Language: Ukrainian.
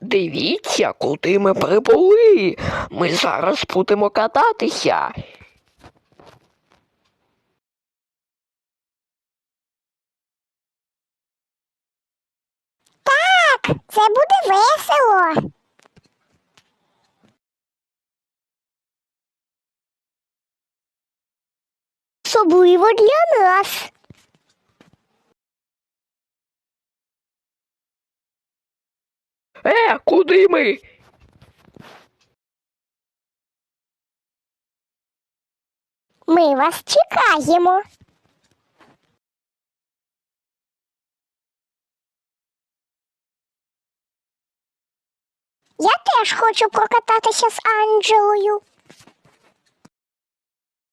Дивіться, куди ми прибули. Ми зараз будемо кататися. Так, це буде весело. Особливо для нас. Е, куди ми? Ми вас чекаємо. Я теж хочу прокататися з Анджелою.